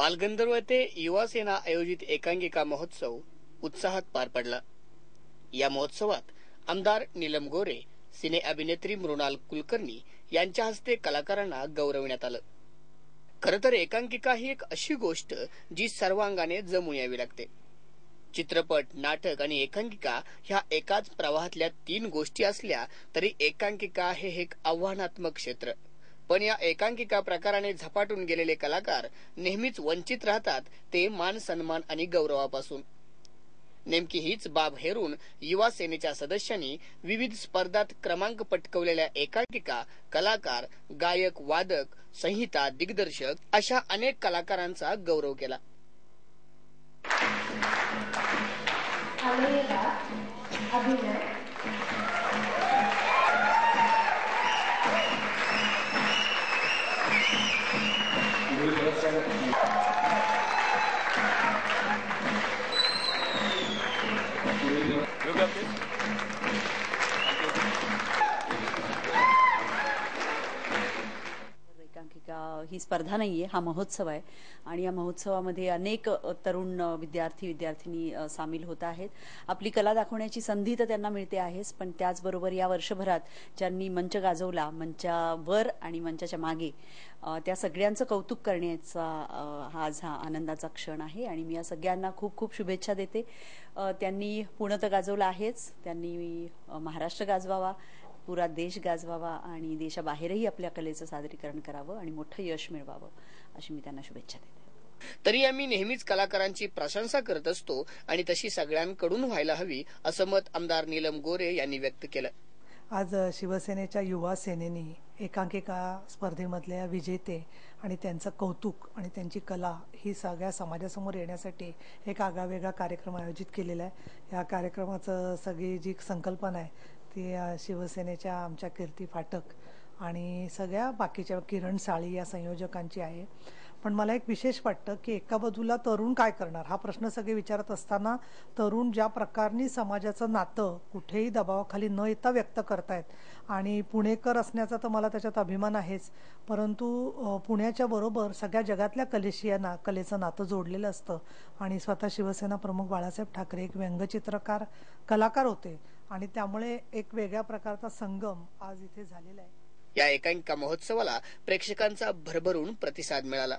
बालगंधर्व ते युवा सेना आयोजित एकांकिका महोत्सव उत्साहात पार पडला. या महोत्सवात आमदार नीलम गोरे सिने अभिनेत्री मृणाल कुलकर्णी यांच्या हस्ते कलाकारांना गौरवण्यात आलं. खर तर एकांकिका ही एक अशी गोष्ट जी सर्वांगाने जमून यावी लागते. चित्रपट नाटक आणि एकांकिका ह्या एकाच प्रवाहातल्या तीन गोष्टी असल्या तरी एकांकिका हे एक आव्हानात्मक क्षेत्र. पण या एकांकिका प्रकाराने झपाटून गेलेले कलाकार नेहमीच वंचित राहतात ते मान सन्मान आणि गौरवापासून. नेमकी हीच बाब हेरून युवा सेनेच्या सदस्यांनी विविध स्पर्धात क्रमांक पटकवलेल्या एकांकिका कलाकार गायक वादक संहिता दिग्दर्शक अशा अनेक कलाकारांचा गौरव केला. अभिनय Look up this. ही स्पर्धा नाही आहे हा महोत्सव आहे. आणि या महोत्सवामध्ये अनेक तरुण विद्यार्थी विद्यार्थिनी सामील होत आहेत. आपली कला दाखवण्याची संधी तर त्यांना मिळते आहेच पण त्याचबरोबर या वर्षभरात ज्यांनी मंच गाजवला मंचावर आणि मंचाच्या मागे त्या सगळ्यांचं कौतुक करण्याचा हा आज हा आनंदाचा क्षण आहे. आणि मी या सगळ्यांना खूप खूप शुभेच्छा देते. त्यांनी पुणं तर गाजवलं आहेच. त्यांनी महाराष्ट्र गाजवावा. पुरा देश गाजवावा आणि देशाबाहेरही आपल्या कलेचं सादरीकरण करावं आणि मोठं यश मिळवावं अशी मी त्यांना शुभेच्छा देते. तरी आम्ही नेहमीच कलाकारांची प्रशंसा करत असतो आणि तशी सगळ्यांकडून व्हायला हवी असं मत आमदार नीलम गोरे यांनी व्यक्त केलं. आज शिवसेनेच्या युवा सेनेनी एकांकिका स्पर्धेमधल्या विजेते आणि त्यांचं कौतुक आणि त्यांची कला ही सगळ्या समाजासमोर येण्यासाठी एक आगळावेगळा कार्यक्रम आयोजित केलेला आहे. या कार्यक्रमाचं सगळी जी संकल्पना आहे ती शिवसेनेच्या आमच्या कीर्ती फाटक आणि सगळ्या बाकीच्या किरण साळी या संयोजकांची आहे. पण मला एक विशेष वाटतं की एका बाजूला तरुण काय करणार? हा प्रश्न सगळे विचारत असताना तरुण ज्या प्रकारनी समाजाचं नातं कुठेही दबावाखाली न येता व्यक्त करतायत आणि पुणेकर असण्याचा तर मला त्याच्यात अभिमान आहेच परंतु पुण्याच्या बरोबर सगळ्या जगातल्या कलेशी या ना कलेचं नातं जोडलेलं असतं. आणि स्वतः शिवसेना प्रमुख बाळासाहेब ठाकरे एक व्यंगचित्रकार कलाकार होते. आणि त्यामुळे एक वेगळ्या प्रकारचा संगम आज इथे झालेला आहे. या एकांकिका महोत्सवाला प्रेक्षकांचा भरभरून प्रतिसाद मिळाला.